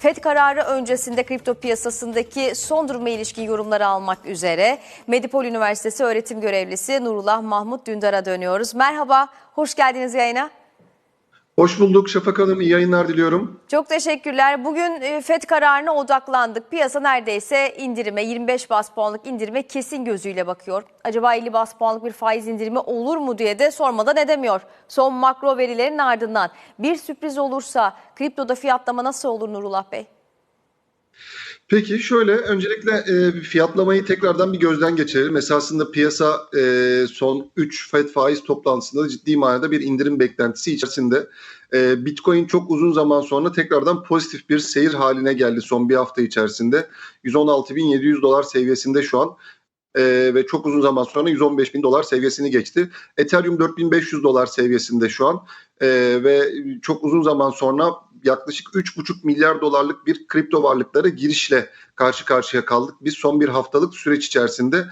FED kararı öncesinde kripto piyasasındaki son duruma ilişkin yorumları almak üzere Medipol Üniversitesi öğretim görevlisi Nurullah Mahmut Dündar'a dönüyoruz. Merhaba, hoş geldiniz yayına. Hoş bulduk Şafak Hanım. İyi yayınlar diliyorum. Çok teşekkürler. Bugün e, FED kararına odaklandık. Piyasa neredeyse indirime, 25 bas puanlık indirime kesin gözüyle bakıyor. Acaba 50 bas puanlık bir faiz indirimi olur mu diye de sormadan edemiyor. Son makro verilerin ardından bir sürpriz olursa kriptoda fiyatlama nasıl olur Nurullah Bey? Peki şöyle öncelikle e, fiyatlamayı tekrardan bir gözden geçirelim. Esasında piyasa e, son 3 FED faiz toplantısında ciddi manada bir indirim beklentisi içerisinde. E, Bitcoin çok uzun zaman sonra tekrardan pozitif bir seyir haline geldi son bir hafta içerisinde. 116.700 dolar seviyesinde şu an. Ee, ve çok uzun zaman sonra 115 bin dolar seviyesini geçti. Ethereum 4500 dolar seviyesinde şu an Ee, ve çok uzun zaman sonra yaklaşık 3,5 milyar dolarlık bir kripto varlıklara girişle karşı karşıya kaldık. Biz son bir haftalık süreç içerisinde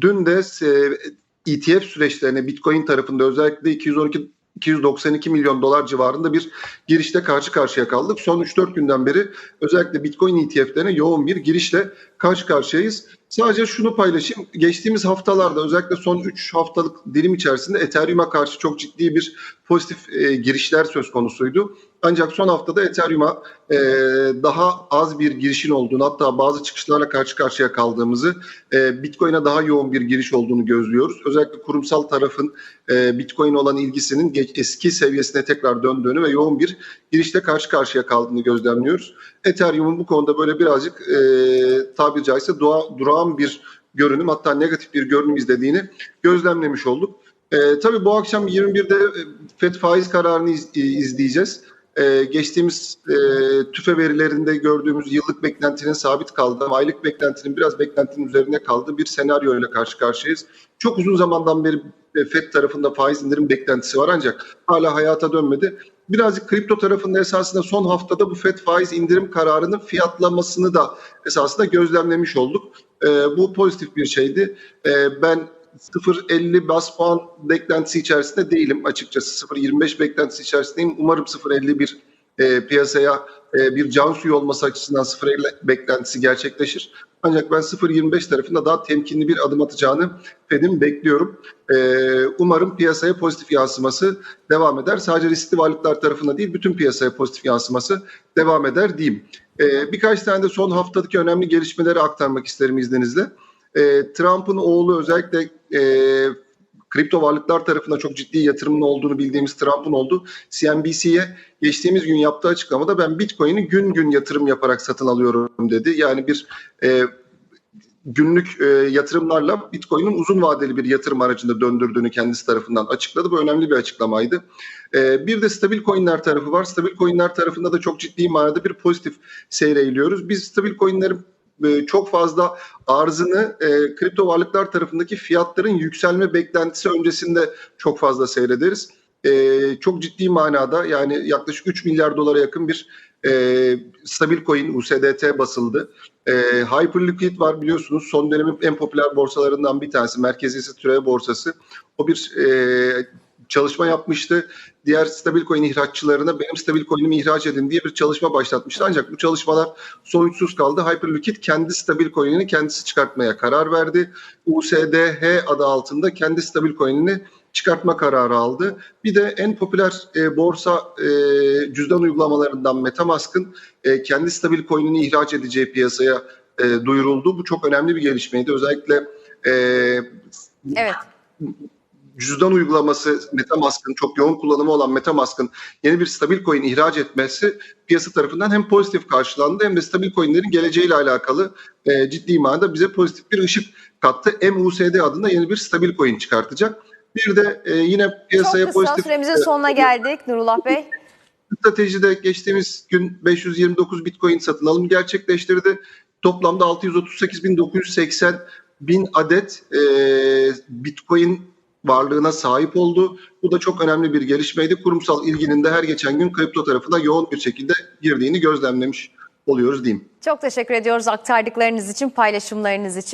dün de e, ETF süreçlerine Bitcoin tarafında özellikle 212 292 milyon dolar civarında bir girişte karşı karşıya kaldık. Son 3-4 günden beri özellikle Bitcoin ETF'lerine yoğun bir girişle karşı karşıyayız. Sadece şunu paylaşayım. Geçtiğimiz haftalarda özellikle son 3 haftalık dilim içerisinde Ethereum'a karşı çok ciddi bir pozitif e, girişler söz konusuydu. Ancak son haftada Ethereum'a e, daha az bir girişin olduğunu hatta bazı çıkışlarla karşı karşıya kaldığımızı e, Bitcoin'e daha yoğun bir giriş olduğunu gözlüyoruz. Özellikle kurumsal tarafın e, Bitcoin olan ilgisinin geç, eski seviyesine tekrar döndüğünü ve yoğun bir girişte karşı karşıya kaldığını gözlemliyoruz. Ethereum'un bu konuda böyle birazcık e, tabiri caizse dua, durağan bir görünüm hatta negatif bir görünüm izlediğini gözlemlemiş olduk. E, tabii bu akşam 21'de FED faiz kararını iz, izleyeceğiz. Ee, geçtiğimiz e, tüfe verilerinde gördüğümüz yıllık beklentinin sabit kaldığı aylık beklentinin biraz beklentinin üzerine kaldığı bir senaryo ile karşı karşıyayız. Çok uzun zamandan beri FED tarafında faiz indirim beklentisi var ancak hala hayata dönmedi. Birazcık kripto tarafında esasında son haftada bu FED faiz indirim kararının fiyatlamasını da esasında gözlemlemiş olduk. Ee, bu pozitif bir şeydi. Ee, ben 0.50 bas puan beklentisi içerisinde değilim açıkçası. 0.25 beklentisi içerisindeyim. Umarım 0.50 bir e, piyasaya e, bir can suyu olması açısından 0.50 beklentisi gerçekleşir. Ancak ben 0.25 tarafında daha temkinli bir adım atacağını Fed'in bekliyorum. E, umarım piyasaya pozitif yansıması devam eder. Sadece riskli varlıklar tarafında değil bütün piyasaya pozitif yansıması devam eder diyeyim. E, birkaç tane de son haftadaki önemli gelişmeleri aktarmak isterim izninizle. E, Trump'ın oğlu özellikle e, kripto varlıklar tarafında çok ciddi yatırımın olduğunu bildiğimiz Trump'ın oldu. CNBC'ye geçtiğimiz gün yaptığı açıklamada ben Bitcoin'i gün gün yatırım yaparak satın alıyorum dedi. Yani bir e, günlük e, yatırımlarla Bitcoin'in uzun vadeli bir yatırım aracında döndürdüğünü kendisi tarafından açıkladı. Bu önemli bir açıklamaydı. E, bir de stabil coinler tarafı var. Stabil coinler tarafında da çok ciddi manada bir pozitif seyreğiliyoruz. Biz stabil coinlerin e, çok fazla arzını e, kripto varlıklar tarafındaki fiyatların yükselme beklentisi öncesinde çok fazla seyrederiz. E, çok ciddi manada yani yaklaşık 3 milyar dolara yakın bir e, stabil coin USDT basıldı. E, Hyperliquid var biliyorsunuz son dönemin en popüler borsalarından bir tanesi merkeziyesi türev borsası. O bir e, çalışma yapmıştı. Diğer stabil coin ihraççılarına benim stabil coin'imi ihraç edin diye bir çalışma başlatmıştı. Ancak bu çalışmalar sonuçsuz kaldı. Hyperliquid kendi stabil coin'ini kendisi çıkartmaya karar verdi. USDH adı altında kendi stabil coin'ini çıkartma kararı aldı. Bir de en popüler e, borsa e, cüzdan uygulamalarından MetaMask'ın e, kendi stabil coin'ini ihraç edeceği piyasaya e, duyuruldu. Bu çok önemli bir gelişmeydi. Özellikle e, evet cüzdan uygulaması MetaMask'ın çok yoğun kullanımı olan MetaMask'ın yeni bir stabil coin ihraç etmesi piyasa tarafından hem pozitif karşılandı hem de stabil coinlerin geleceğiyle alakalı e, ciddi manada bize pozitif bir ışık kattı. MUSD adında yeni bir stabil coin çıkartacak. Bir de e, yine piyasaya Çok kısa pozitif... süremizin sonuna geldik Nurullah Bey. Stratejide geçtiğimiz gün 529 Bitcoin satın alım gerçekleştirdi. Toplamda 638.980 bin adet e, Bitcoin varlığına sahip oldu. Bu da çok önemli bir gelişmeydi. Kurumsal ilginin de her geçen gün kripto tarafına yoğun bir şekilde girdiğini gözlemlemiş oluyoruz diyeyim. Çok teşekkür ediyoruz aktardıklarınız için, paylaşımlarınız için.